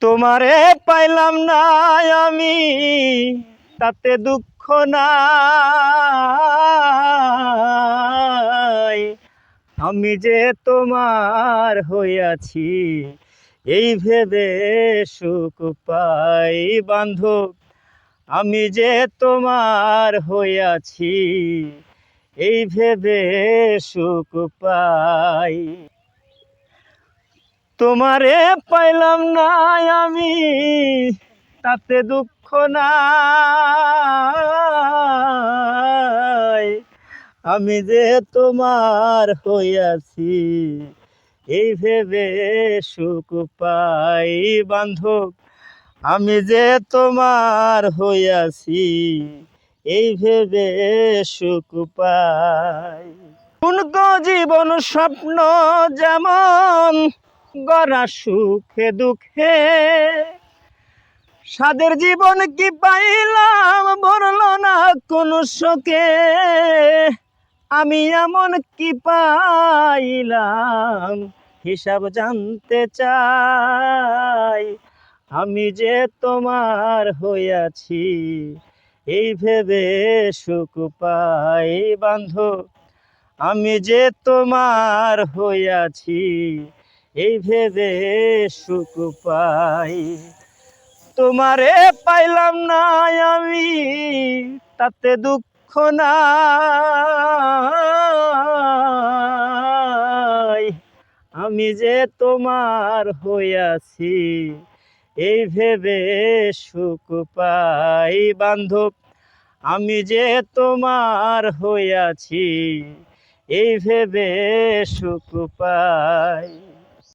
তোমারে পাইলাম না আমি, তাতে দুঃখ নাই। আমি যে তোমার হইয়াছি, এই ভেবে সুখ পাই বান্ধব। আমি যে তোমার হইয়াছি, এই ভেবে সুখ পাই তোমারে পাইলাম না আমি, তাতে দুঃখ নাই। আমি যে তোমার হইয়াছি, এই ভেবে সুখ পাই বান্ধব। আমি যে তোমার হইয়াছি, এই ভেবে সুখ পাই। কোন জীবন স্বপ্ন যেমন গড়া সুখে দুঃখে। সাদের জীবন কি পাইলাম, ভরল না কোন শোকে। আমি এমন কি পাইলাম, হিসাব জানতে চাই। আমি যে তোমার হইয়াছি, এই ভেবে সুখ পাই, বান্ধব। আমি যে তোমার হইয়াছি এই ভেবে সুখ পাই। তোমারে পাইলাম না আমি, তাতে দুঃখ নাই। আমি যে তোমার হইয়াছি, এই ভেবে সুখ পাই। বান্ধব, আমি যে তোমার হইয়াছি, এই ভেবে সুখ পাই।